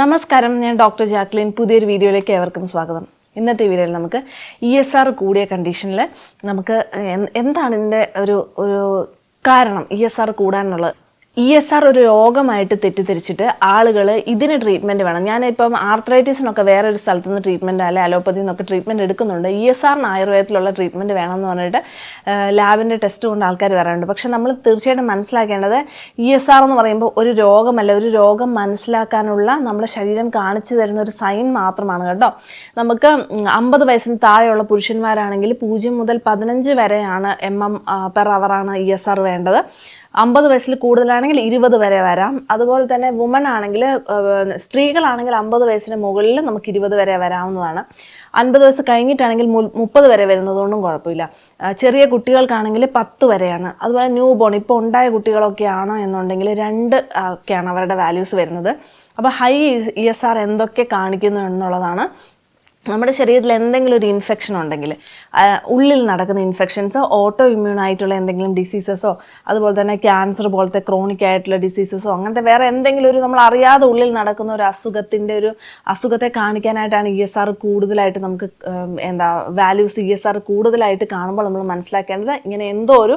നമസ്കാരം. ഞാൻ doctor Jacqueline. പുതിയൊരു വീഡിയോയിലേക്ക് ഏവർക്കും സ്വാഗതം. ഇന്നത്തെ വീഡിയോയിൽ നമുക്ക് ഇ എസ് ആർ കൂടിയ കണ്ടീഷനിൽ നമുക്ക് എന്താണ് ഇതിന്റെ ഒരു ഒരു കാരണം? ഇ എസ് ആർ കൂടാനുള്ളത്. ഇ എസ് ആർ ഒരു രോഗമായിട്ട് തെറ്റിദ്ധരിച്ചിട്ട് ആളുകൾ ഇതിന് ട്രീറ്റ്മെന്റ് വേണം. ഞാനിപ്പം ആർത്രൈറ്റിസിനൊക്കെ വേറെ ഒരു സ്ഥലത്ത് നിന്ന് ട്രീറ്റ്മെന്റ് അല്ലെ അലോപ്പതി നിന്നൊക്കെ ട്രീറ്റ്മെന്റ് എടുക്കുന്നുണ്ട്. ഇ എസ് ആറിന് ആയുർവേദത്തിലുള്ള ട്രീറ്റ്മെന്റ് വേണമെന്ന് പറഞ്ഞിട്ട് ലാബിന്റെ ടെസ്റ്റ് കൊണ്ട് ആൾക്കാർ വരാറുണ്ട്. പക്ഷേ നമ്മൾ തീർച്ചയായിട്ടും മനസ്സിലാക്കേണ്ടത് ഇ എസ് ആർ എന്ന് പറയുമ്പോൾ ഒരു രോഗമല്ല. ഒരു രോഗം മനസ്സിലാക്കാനുള്ള നമ്മുടെ ശരീരം കാണിച്ചു തരുന്ന ഒരു സൈൻ മാത്രമാണ് കേട്ടോ. നമുക്ക് അമ്പത് വയസ്സിന് താഴെയുള്ള പുരുഷന്മാരാണെങ്കിൽ പൂജ്യം മുതൽ പതിനഞ്ച് വരെയാണ് എം എം പെർ അവറാണ് ഇ എസ് ആർ വേണ്ടത്. അമ്പത് വയസ്സിൽ കൂടുതലാണെങ്കിൽ ഇരുപത് വരെ വരാം. അതുപോലെ തന്നെ വുമൺ ആണെങ്കിൽ സ്ത്രീകളാണെങ്കിൽ അമ്പത് വയസ്സിന് മുകളിൽ നമുക്ക് ഇരുപത് വരെ വരാവുന്നതാണ്. അൻപത് വയസ്സ് കഴിഞ്ഞിട്ടാണെങ്കിൽ മുപ്പത് വരെ വരുന്നതുകൊണ്ടും കുഴപ്പമില്ല. ചെറിയ കുട്ടികൾക്കാണെങ്കിൽ പത്ത് വരെയാണ്. അതുപോലെ ന്യൂ ബോൺ ഇപ്പോൾ ഉണ്ടായ കുട്ടികളൊക്കെ ആണോ എന്നുണ്ടെങ്കിൽ രണ്ട് ഒക്കെയാണ് അവരുടെ വാല്യൂസ് വരുന്നത്. അപ്പോൾ ഹൈ ഇ എസ് ആർ എന്തൊക്കെ കാണിക്കുന്നു എന്നുള്ളതാണ് നമ്മുടെ ശരീരത്തിൽ എന്തെങ്കിലും ഒരു ഇൻഫെക്ഷൻ ഉണ്ടെങ്കിൽ ഉള്ളിൽ നടക്കുന്ന ഇൻഫെക്ഷൻസോ ഓട്ടോ ഇമ്മ്യൂൺ ആയിട്ടുള്ള എന്തെങ്കിലും ഡിസീസസോ അതുപോലെ തന്നെ ക്യാൻസർ പോലത്തെ ക്രോണിക് ആയിട്ടുള്ള ഡിസീസസോ അങ്ങനത്തെ വേറെ എന്തെങ്കിലും ഒരു നമ്മൾ അറിയാതെ ഉള്ളിൽ നടക്കുന്ന ഒരു അസുഖത്തിന്റെ ഒരു അസുഖത്തെ കാണിക്കാനായിട്ടാണ് ഇ എസ് ആർ കൂടുതലായിട്ട് നമുക്ക് എന്താ വാല്യൂസ് ഇ എസ് ആർ കൂടുതലായിട്ട് കാണുമ്പോൾ നമ്മൾ മനസ്സിലാക്കേണ്ടത് ഇങ്ങനെ എന്തോ ഒരു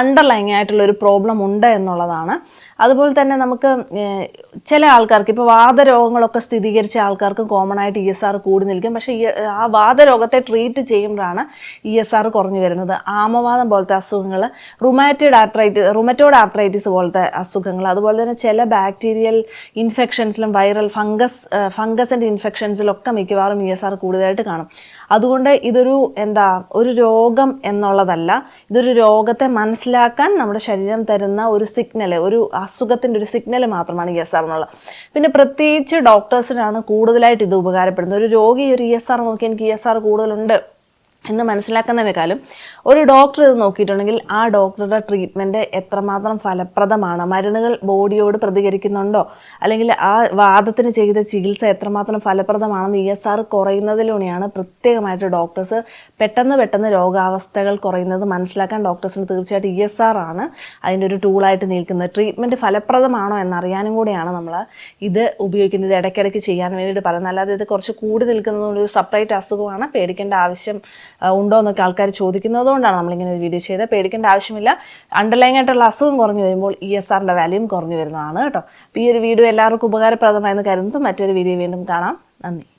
അണ്ടർലൈങ് ആയിട്ടുള്ള ഒരു പ്രോബ്ലം ഉണ്ട് എന്നുള്ളതാണ്. അതുപോലെ തന്നെ നമുക്ക് ചില ആൾക്കാർക്ക് ഇപ്പോൾ വാദരോഗങ്ങളൊക്കെ സ്ഥിരീകരിച്ച ആൾക്കാർക്കും കോമൺ ആയിട്ട് ഇ എസ് ആർ കൂടി നിൽക്കും. ഈ ആ വാദരോഗത്തെ ട്രീറ്റ് ചെയ്യുമ്പോഴാണ് ഇ എസ് ആർ കുറഞ്ഞു വരുന്നത്. ആമവാദം പോലത്തെ അസുഖങ്ങൾ റുമാറ്റോഡ് ആർത്രൈറ്റിസ് റുമറ്റോഡ് ആർത്രൈറ്റിസ് പോലത്തെ അസുഖങ്ങൾ അതുപോലെ തന്നെ ചില ബാക്ടീരിയൽ ഇൻഫെക്ഷൻസിലും വൈറൽ ഫംഗസ് ഫംഗസിന്റെ ഇൻഫെക്ഷൻസിലൊക്കെ മിക്കവാറും ഇ എസ് ആർ കൂടുതലായിട്ട് കാണും. അതുകൊണ്ട് ഇതൊരു എന്താ ഒരു രോഗം എന്നുള്ളതല്ല ഇതൊരു രോഗത്തെ മനസ്സിലാക്കാൻ നമ്മുടെ ശരീരം തരുന്ന ഒരു സിഗ്നൽ ഒരു അസുഖത്തിന്റെ ഒരു സിഗ്നൽ മാത്രമാണ് ഇ എസ് ആർ എന്നുള്ളത്. പിന്നെ പ്രത്യേകിച്ച് ഡോക്ടേഴ്സിനാണ് കൂടുതലായിട്ട് ഇത് ഉപകാരപ്പെടുന്നത്. ഒരു രോഗി ഒരു ഇ എസ് ആർ നോക്കി എനിക്ക് ഇ എസ് ആർ കൂടുതലുണ്ട്. എന്ന് മനസ്സിലാക്കുന്നതിനേക്കാളും ഒരു ഡോക്ടർ ഇത് നോക്കിയിട്ടുണ്ടെങ്കിൽ ആ ഡോക്ടറുടെ ട്രീറ്റ്മെന്റ് എത്രമാത്രം ഫലപ്രദമാണ്? മരുന്നുകൾ ബോഡിയോട് പ്രതികരിക്കുന്നുണ്ടോ? അല്ലെങ്കിൽ ആ വാദത്തിന് ചെയ്ത ചികിത്സ എത്രമാത്രം ഫലപ്രദമാണെന്ന് ഇ എസ് ആർ കുറയുന്നതിലൂടെയാണ് പ്രത്യേകമായിട്ട് ഡോക്ടേഴ്സ് പെട്ടെന്ന് പെട്ടെന്ന് രോഗാവസ്ഥകൾ കുറയുന്നത് മനസ്സിലാക്കാൻ ഡോക്ടേഴ്സിന് തീർച്ചയായിട്ടും ഇ എസ് ആർ ആണ് അതിന്റെ ഒരു ടൂളായിട്ട് നിൽക്കുന്നത്. ട്രീറ്റ്മെന്റ് ഫലപ്രദമാണോ എന്നറിയാനും കൂടെയാണ് നമ്മൾ ഇത് ഉപയോഗിക്കുന്നത്. ഇടയ്ക്കിടയ്ക്ക് ചെയ്യാൻ വേണ്ടിയിട്ട് പറയുന്നത്. അല്ലാതെ ഇത് കുറച്ച് കൂടി നിൽക്കുന്നതുകൊണ്ട് ഒരു സെപ്പറേറ്റ് അസുഖമാണ്. പേടിക്കേണ്ട ആവശ്യം ഉണ്ടോ എന്നൊക്കെ ആൾക്കാർ ചോദിക്കുന്നതുകൊണ്ടാണ് നമ്മളിങ്ങനെ ഒരു വീഡിയോ ചെയ്തത്. പേടിക്കേണ്ട ആവശ്യമില്ല. അണ്ടർലൈൻ ആയിട്ടുള്ള അസുഖം കുറഞ്ഞു വരുമ്പോൾ ഇ എസ് ആറിന്റെ വാല്യൂം കുറഞ്ഞു വരുന്നതാണ് കേട്ടോ. അപ്പോൾ ഈ ഒരു വീഡിയോ എല്ലാവർക്കും ഉപകാരപ്രദമായെന്ന് കരുതുന്നു. മറ്റൊരു വീഡിയോ വീണ്ടും കാണാം. നന്ദി.